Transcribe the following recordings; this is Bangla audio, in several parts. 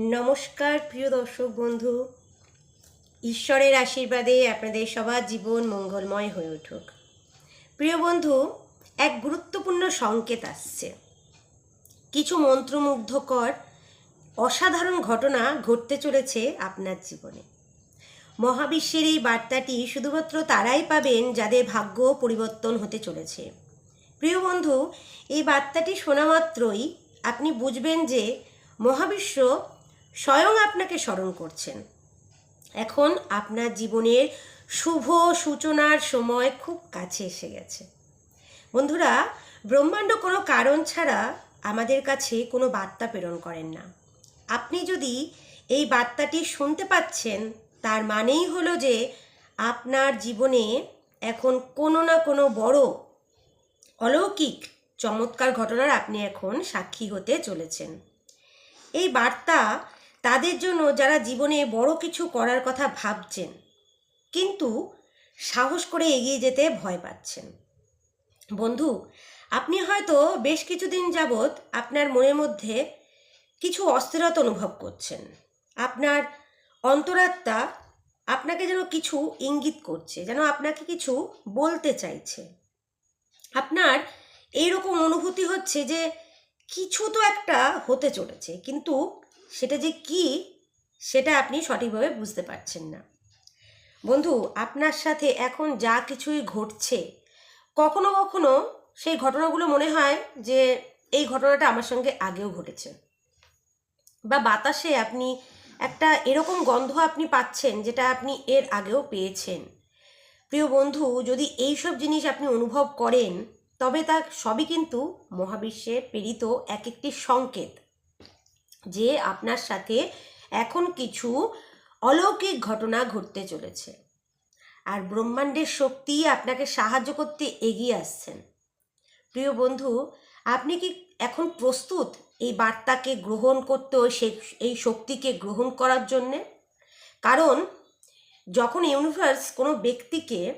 নমস্কার, প্রিয় দর্শক বন্ধু। ঈশ্বরের আশীর্বাদে আপনাদের সবার জীবন মঙ্গলময় হয়ে উঠুক। প্রিয় বন্ধু, এক গুরুত্বপূর্ণ সংকেত আসছে। কিছু মন্ত্রমুগ্ধকর, অসাধারণ ঘটনা ঘটতে চলেছে আপনার জীবনে। মহাবিশ্বের এই বার্তাটি শুধুমাত্র তারাই পাবেন যাদের ভাগ্য পরিবর্তন হতে চলেছে। প্রিয় বন্ধু, এই বার্তাটি শোনা মাত্রই আপনি বুঝবেন যে মহাবিশ্ব স্বয়ং আপনাকে স্মরণ করছেন। এখন আপনার জীবনের শুভ সূচনার সময় খুব কাছে এসে গেছে। বন্ধুরা, ব্রহ্মাণ্ড কোনো কারণ ছাড়া আমাদের কাছে কোনো বার্তা প্রেরণ করেন না। আপনি যদি এই বার্তাটি শুনতে পাচ্ছেন, তার মানেই হলো যে আপনার জীবনে এখন কোনো না কোনো বড়, অলৌকিক, চমৎকার ঘটনার আপনি এখন সাক্ষী হতে চলেছেন। এই বার্তা তাদের জন্য যারা জীবনে বড় কিছু করার কথা ভাবছেন, কিন্তু সাহস করে এগিয়ে যেতে ভয় পাচ্ছেন। বন্ধু, আপনি হয়তো বেশ কিছুদিন যাবৎ আপনার মনের মধ্যে কিছু অস্থিরতা অনুভব করছেন। আপনার অন্তরাত্মা আপনাকে যেন কিছু ইঙ্গিত করছে, যেন আপনাকে কিছু বলতে চাইছে। আপনার এইরকম অনুভূতি হচ্ছে যে কিছু তো একটা হতে চলেছে, কিন্তু সেটা যে কি, সেটা আপনি সঠিকভাবে বুঝতে পারছেন না। বন্ধু, আপনার সাথে এখন যা কিছুই ঘটছে, কখনো কখনো সেই ঘটনাগুলো মনে হয় যে এই ঘটনাটা আমার সঙ্গে আগেও ঘটেছে। বা বাতাসে আপনি একটা এরকম গন্ধ আপনি পাচ্ছেন যেটা আপনি এর আগেও পেয়েছেন। প্রিয় বন্ধু, যদি এই সব জিনিস আপনি অনুভব করেন, তবে তা সবই কিন্তু মহাবিশ্বে প্রেরিত এক একটি সংকেত। যে আপনার সাথে এখন কিছু অলৌকিক ঘটনা ঘটতে চলেছে। আর ব্রহ্মাণ্ডের শক্তি আপনাকে সাহায্য করতে এগিয়ে আসছেন। প্রিয় বন্ধু, আপনি কি এখন প্রস্তুত এই বার্তাকে গ্রহণ করতে এই শক্তিকে গ্রহণ করার জন্যে? কারণ যখন ইউনিভার্স কোনো ব্যক্তিকে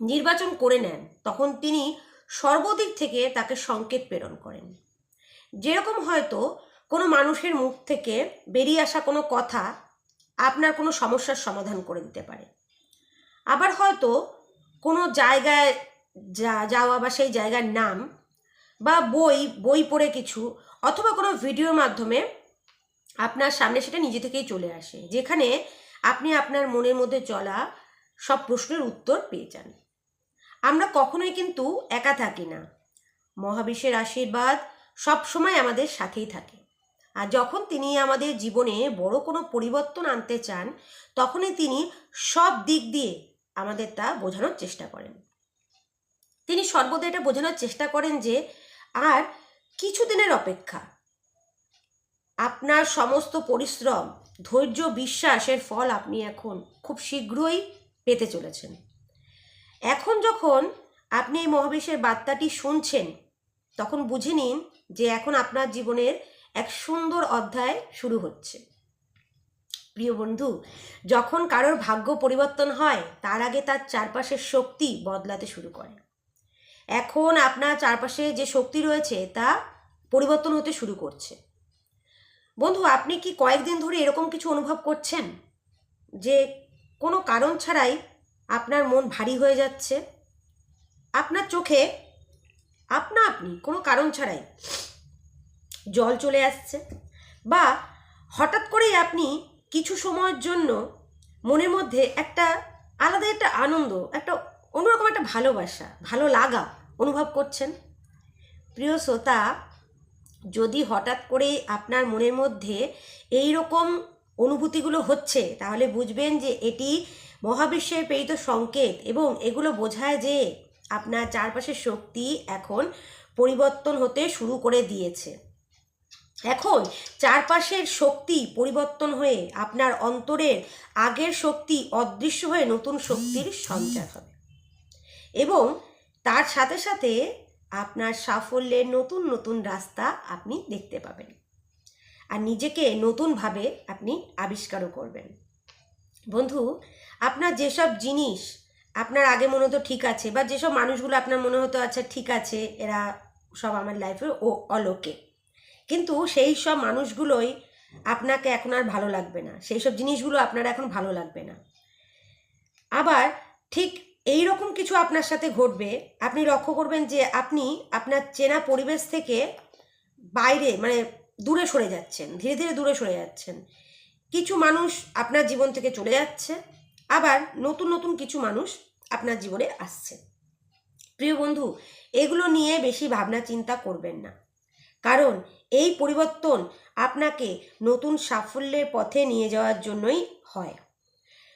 নির্বাচন করে নেন, তখন তিনি সর্বদিক থেকে তাকে সংকেত প্রেরণ করেন। যেরকম হয়তো কোনো মানুষের মুখ থেকে বেরিয়ে আসা কোনো কথা আপনার কোনো সমস্যার সমাধান করে দিতে পারে। আবার হয়তো কোনো জায়গায় যা, যাওয়া বা সেই জায়গার নাম বা বই বই পড়ে কিছু অথবা কোনো ভিডিওর মাধ্যমে আপনার সামনে সেটা নিজে থেকেই চলে আসে, যেখানে আপনি আপনার মনের মধ্যে চলা সব প্রশ্নের উত্তর পেয়ে যান। আমরা কখনোই কিন্তু একা থাকি না। মহাবিশ্বের আশীর্বাদ সব সময় আমাদের সাথেই থাকে। আর যখন তিনি আমাদের জীবনে বড় কোনো পরিবর্তন আনতে চান, তখনই তিনি সব দিক দিয়ে আমাদের তা বোঝানোর চেষ্টা করেন। তিনি সর্বদা এটা বোঝানোর চেষ্টা করেন যে, আর কিছুদিনের অপেক্ষা। আপনার সমস্ত পরিশ্রম, ধৈর্য, বিশ্বাসের ফল আপনি এখন খুব শীঘ্রই পেতে চলেছেন। এখন যখন আপনি এই মহাবিশ্বের বার্তাটি শুনছেন, তখন বুঝে নিন যে এখন আপনার জীবনের এক সুন্দর অধ্যায় শুরু হচ্ছে। প্রিয় বন্ধু, যখন কারোর ভাগ্য পরিবর্তন হয়, তার আগে তার চারপাশের শক্তি বদলাতে শুরু করে। এখন আপনার চারপাশে যে শক্তি রয়েছে, তা পরিবর্তন হতে শুরু করছে। বন্ধু, আপনি কি কয়েকদিন ধরে এরকম কিছু অনুভব করছেন? যে কোনো কারণ ছাড়াই আপনার মন ভারী হয়ে যাচ্ছে? আপনার চোখে, আপনা আপনি কোনো কারণ ছাড়াই জল চলে আসছে। বা হঠাৎ করেই আপনি কিছু সময়ের জন্য মনের মধ্যে একটা আলাদা একটা আনন্দ, একটা অন্যরকম একটা ভালোবাসা, ভালো লাগা অনুভব করছেন। প্রিয় শ্রোতা, যদি হঠাৎ করে আপনার মনের মধ্যে এই রকম অনুভূতিগুলো হচ্ছে, তাহলে বুঝবেন যে এটি মহাবিশ্বের প্রেরিত সংকেত এবং এগুলো বোঝায় যে আপনার চারপাশের শক্তি এখন পরিবর্তন হতে শুরু করে দিয়েছে। এখন চারপাশের শক্তি পরিবর্তন হয়ে আপনার অন্তরের আগের শক্তি অদৃশ্য হয়ে নতুন শক্তির সঞ্চার হবে। এবং তার সাথে সাথে আপনার সাফল্যের নতুন নতুন রাস্তা আপনি দেখতে পাবেন। আর নিজেকে নতুনভাবে আপনি আবিষ্কারও করবেন। বন্ধু, আপনার যেসব জিনিস আপনার আগে মনে হতো ঠিক আছে বা যেসব মানুষগুলো আপনার মনে হতো আচ্ছা ঠিক আছে, এরা সব আমার লাইফে ও অলোকে কিন্তু সেই সব মানুষগুলোই আপনাকে এখন আর ভালো লাগবে না। সেই সব জিনিসগুলো আপনার এখন ভালো লাগবে না। আবার ঠিক এই রকম কিছু আপনার সাথে ঘটবে, আপনি লক্ষ্য করবেন যে আপনি আপনার চেনা পরিবেশ থেকে বাইরে মানে দূরে সরে যাচ্ছেন, ধীরে ধীরে দূরে সরে যাচ্ছেন। কিছু মানুষ আপনার জীবন থেকে চলে যাচ্ছে, আবার নতুন নতুন কিছু মানুষ আপনার জীবনে আসছে। প্রিয় বন্ধু, এগুলো নিয়ে বেশি ভাবনা চিন্তা করবেন না। কারণ এই পরিবর্তন আপনাকে নতুন সাফল্যের পথে নিয়ে যাওয়ার জন্যই হয়।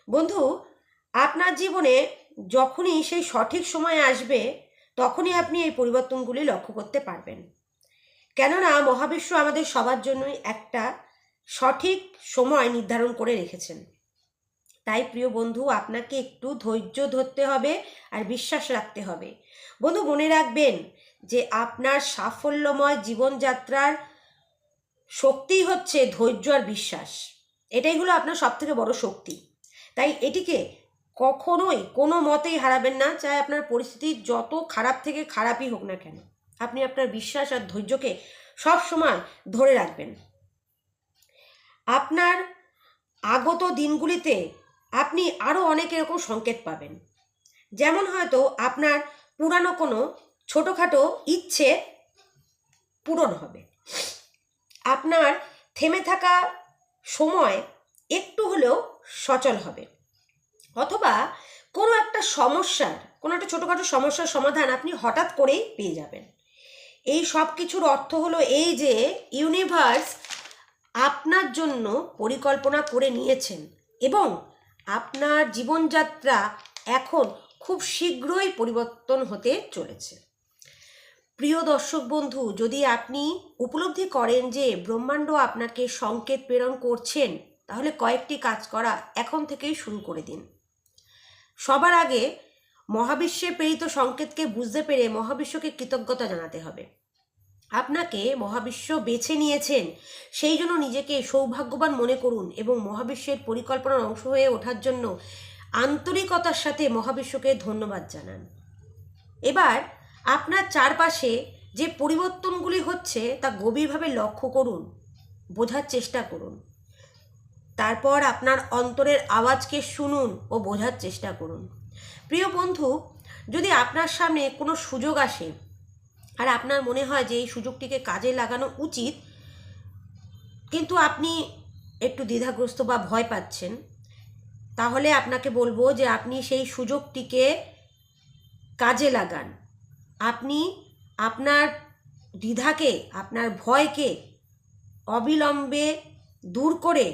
বন্ধু, আপনার জীবনে যখনই সেই সঠিক সময় আসবে, তখনই আপনি এই পরিবর্তনগুলি লক্ষ্য করতে পারবেন। কেননা, মহাবিশ্ব আমাদের সবার জন্যই একটা সঠিক সময় নির্ধারণ করে রেখেছেন। তাই, প্রিয় বন্ধু, আপনাকে একটু ধৈর্য ধরতে হবে আর বিশ্বাস রাখতে হবে। বন্ধু, মনে রাখবেন যে আপনার সাফল্যময় জীবনযাত্রার শক্তি হচ্ছে ধৈর্য আর বিশ্বাস। এটাই হলো আপনার সব থেকে বড় শক্তি। তাই এটিকে কখনোই কোনো মতেই হারাবেন না, চাই আপনার পরিস্থিতি যত খারাপ থেকে খারাপই হোক না কেন, আপনি আপনার বিশ্বাস আর ধৈর্যকে সব সময় ধরে রাখবেন। আপনার আগত দিনগুলিতে আপনি আরও অনেক এরকম সংকেত পাবেন। যেমন হয়তো আপনার পুরানো কোনো ছোটোখাটো ইচ্ছে পূরণ হবে। আপনার থেমে থাকা সময় একটু হলেও সচল হবে। অথবা কোনো একটা সমস্যার, কোনো একটা ছোটোখাটো সমস্যার সমাধান আপনি হঠাৎ করেই পেয়ে যাবেন। এই সব কিছুর অর্থ হলো এই যে ইউনিভার্স আপনার জন্য পরিকল্পনা করে নিয়েছেন এবং আপনার জীবনযাত্রা এখন খুব শীঘ্রই পরিবর্তন হতে চলেছে। প্রিয় দর্শক বন্ধু, যদি আপনি উপলব্ধি করেন যে ব্রহ্মাণ্ড আপনাকে সংকেত প্রেরণ করছেন, তাহলে কয়েকটি কাজ করা এখন থেকেই শুরু করে দিন। সবার আগে মহাবিশ্বে প্রেরিত সংকেতকে বুঝতে পেরে মহাবিশ্বকে কৃতজ্ঞতা জানাতে হবে। আপনাকে মহাবিশ্ব বেছে নিয়েছেন, সেই জন্য নিজেকে সৌভাগ্যবান মনে করুন এবং মহাবিশ্বের পরিকল্পনার অংশ হয়ে ওঠার জন্য আন্তরিকতার সাথে মহাবিশ্বকে ধন্যবাদ জানান। এবার আপনার চারপাশে যে পরিবর্তনগুলি হচ্ছে তা গভীরভাবে লক্ষ্য করুন, বোঝার চেষ্টা করুন। তারপর আপনার অন্তরের আওয়াজকে শুনুন ও বোঝার চেষ্টা করুন। প্রিয় বন্ধু, যদি আপনার সামনে কোনো সুযোগ আসে আর আপনার মনে হয় যে এই সুযোগটিকে কাজে লাগানো উচিত, কিন্তু আপনি একটু দ্বিধাগ্রস্ত বা ভয় পাচ্ছেন, তাহলে আপনাকে বলব যে আপনি সেই সুযোগটিকে কাজে লাগান। আপনি আপনার দ্বিধাকে, আপনার ভয়কে অবিলম্বে দূর করে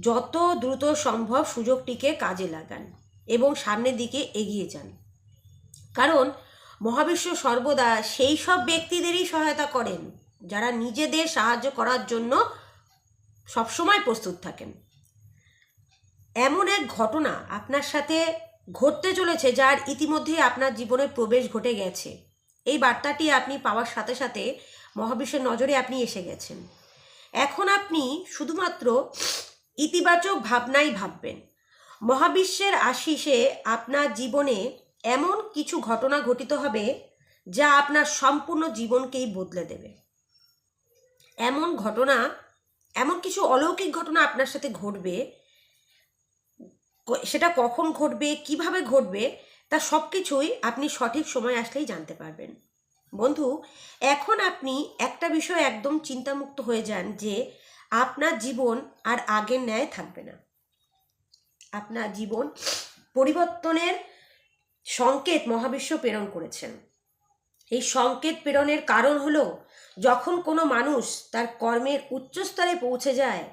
যত দ্রুত সম্ভব সুযোগটিকে কাজে লাগান এবং সামনের দিকে এগিয়ে যান। কারণ মহাবিশ্ব সর্বদা সেই সব ব্যক্তিদেরই সহায়তা করেন, যারা নিজেদের সাহায্য করার জন্য সবসময় প্রস্তুত থাকেন। এমন এক ঘটনা আপনার সাথে ঘটতে চলেছে যার ইতিমধ্যেই আপনার জীবনে প্রবেশ ঘটে গেছে। এই বার্তাটি আপনি পাওয়ার সাথে সাথে মহাবিশ্বের নজরে আপনি এসে গেছেন। এখন আপনি শুধুমাত্র ইতিবাচক ভাবনাই ভাববেন। মহাবিশ্বের আশিসে আপনার জীবনে এমন কিছু ঘটনা ঘটিত হবে যা আপনার সম্পূর্ণ জীবনকেই বদলে দেবে। এমন ঘটনা, এমন কিছু অলৌকিক ঘটনা আপনার সাথে ঘটবে সেটা কখন ঘটবে, কীভাবে ঘটবে, তা সব কিছুই আপনি সঠিক সময় আসলেই জানতে পারবেন। বন্ধু, এখন আপনি একটা বিষয় একদম চিন্তামুক্ত হয়ে যান যে আপনার জীবন আর আগের ন্যায় থাকবে না। আপনার জীবন পরিবর্তনের সংকেত মহাবিশ্ব প্রেরণ করেছেন। এই সংকেত প্রেরণের কারণ হলো, যখন কোনো মানুষ তার কর্মের উচ্চস্তরে পৌঁছে যায়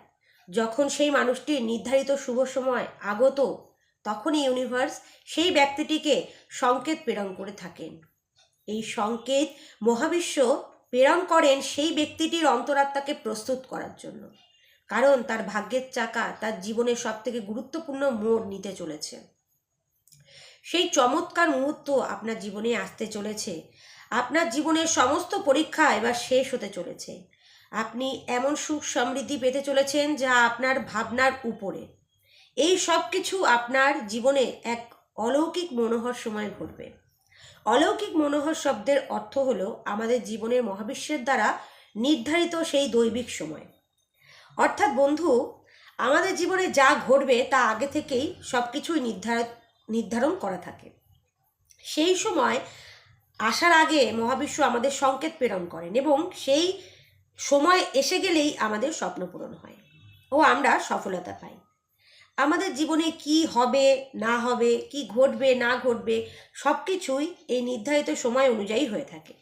যখন সেই মানুষটির নির্ধারিত শুভ সময় আগত, তখনই ইউনিভার্স সেই ব্যক্তিটিকে সংকেত প্রেরণ করে থাকেন। এই সংকেত মহাবিশ্ব প্রেরণ করেন সেই ব্যক্তিটির অন্তরাত্মাকে প্রস্তুত করার জন্য। কারণ তার ভাগ্যের চাকা তার জীবনের সব থেকে গুরুত্বপূর্ণ মোড় নিতে চলেছে। সেই চমৎকার মুহূর্ত আপনার জীবনে আসতে চলেছে। আপনার জীবনের সমস্ত পরীক্ষা এবার শেষ হতে চলেছে। আপনি এমন সুখ সমৃদ্ধি পেতে চলেছেন যা আপনার ভাবনার উপরে। এই সব কিছু আপনার জীবনে এক অলৌকিক মনোহর সময় ঘটবে। অলৌকিক মনোহর শব্দের অর্থ হলো আমাদের জীবনের মহাবিশ্বের দ্বারা নির্ধারিত সেই দৈবিক সময়। অর্থাৎ বন্ধু, আমাদের জীবনে যা ঘটবে তা আগে থেকেই সব কিছুই নির্ধার, নির্ধারণ করা থাকে। সেই সময় আসার আগে মহাবিশ্ব আমাদের সংকেত প্রেরণ করেন এবং সেই সময় এসে গেলেই আমাদের স্বপ্ন পূরণ হয় ও আমরা সফলতা পাই। আমাদের জীবনে কি হবে, না হবে, কি ঘটবে, না ঘটবে সব কিছুই এই নির্ধারিত সময় অনুযায়ী হয়ে থাকে।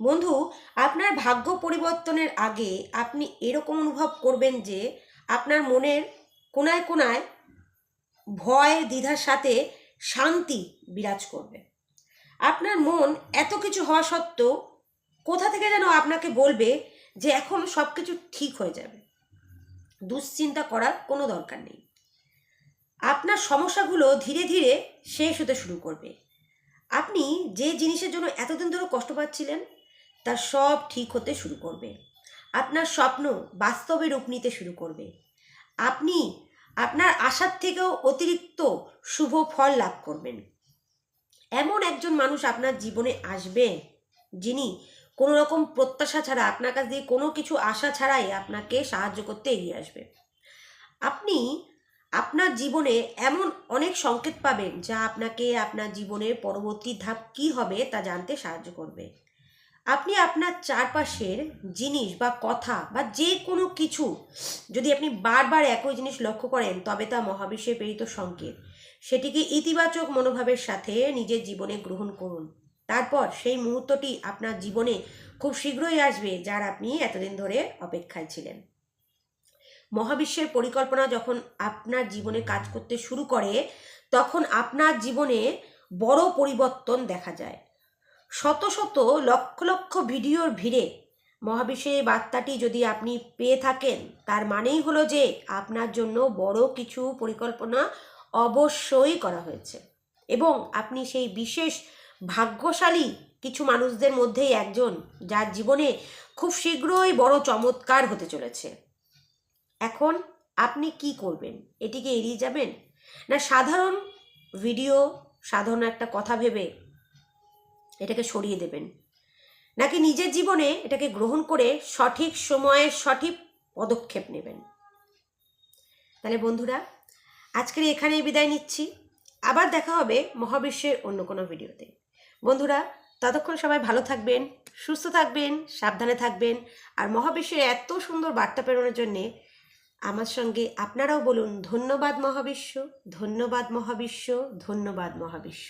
বন্ধু, আপনার ভাগ্য পরিবর্তনের আগে আপনি এরকম অনুভব করবেন যে আপনার মনের কোনায় কোনায় ভয়, দ্বিধার সাথে শান্তি বিরাজ করবে। আপনার মন এত কিছু হওয়া সত্ত্বেও কোথা থেকে যেন আপনাকে বলবে যে এখন সব কিছু ঠিক হয়ে যাবে। দুশ্চিন্তা করার কোনো দরকার নেই। আপনার সমস্যাগুলো ধীরে ধীরে শেষ হতে শুরু করবে। আপনি যে জিনিসের জন্য এতদিন ধরে কষ্ট পাচ্ছিলেন তার সব ঠিক হতে শুরু করবে। আপনার স্বপ্ন বাস্তবে রূপ নিতে শুরু করবে। আপনি আপনার আশার থেকেও অতিরিক্ত শুভ ফল লাভ করবেন। এমন একজন মানুষ আপনার জীবনে আসবে, যিনি কোনো রকম প্রত্যাশা ছাড়া, আপনার কাছ দিয়ে কোনো কিছু আশা ছাড়াই আপনাকে সাহায্য করতে এগিয়ে আসবে। আপনি আপনার জীবনে এমন অনেক সংকেত পাবেন যা আপনাকে আপনার জীবনের পরবর্তী ধাপ কী হবে তা জানতে সাহায্য করবে। আপনি আপনার চারপাশের জিনিস বা কথা বা যে কোনো কিছু যদি আপনি বারবার একই জিনিস লক্ষ্য করেন, তবে তা মহাবিশ্বে প্রেরিত সংকেত। সেটিকে ইতিবাচক মনোভাবের সাথে নিজের জীবনে গ্রহণ করুন। তারপর সেই মুহূর্তটি আপনার জীবনে খুব শীঘ্রই আসবে যার আপনি এতদিন ধরে অপেক্ষায় ছিলেন। মহাবিশ্বের পরিকল্পনা যখন আপনার জীবনে কাজ করতে শুরু করে, তখন আপনার জীবনে বড় পরিবর্তন দেখা যায়। শত শত লক্ষ লক্ষ ভিডিওর ভিড়ে মহাবিশ্বের বার্তাটি যদি আপনি পেয়ে থাকেন, তার মানেই হলো যে আপনার জন্য বড় কিছু পরিকল্পনা অবশ্যই করা হয়েছে। এবং আপনি সেই বিশেষ ভাগ্যশালী কিছু মানুষদের মধ্যেই একজন, যার জীবনে খুব শীঘ্রই বড় চমৎকার হতে চলেছে। এখন আপনি কি করবেন? এটিকে এড়িয়ে যাবেন? না সাধারণ ভিডিও, সাধারণ একটা কথা ভেবে এটাকে সরিয়ে দেবেন? নাকি নিজের জীবনে এটাকে গ্রহণ করে সঠিক সময়ে সঠিক পদক্ষেপ নেবেন? তাহলে বন্ধুরা, আজকের এখানেই বিদায় নিচ্ছি। আবার দেখা হবে মহাবিশ্বের অন্য কোনো ভিডিওতে। বন্ধুরা, ততক্ষণ সবাই ভালো থাকবেন, সুস্থ থাকবেন, সাবধানে থাকবেন, আর মহাবিশ্বের এত সুন্দর বার্তা প্রেরণের জন্যে আমার সঙ্গে আপনারাও বলুন, ধন্যবাদ মহাবিশ্ব ধন্যবাদ মহাবিশ্ব ধন্যবাদ মহাবিশ্ব।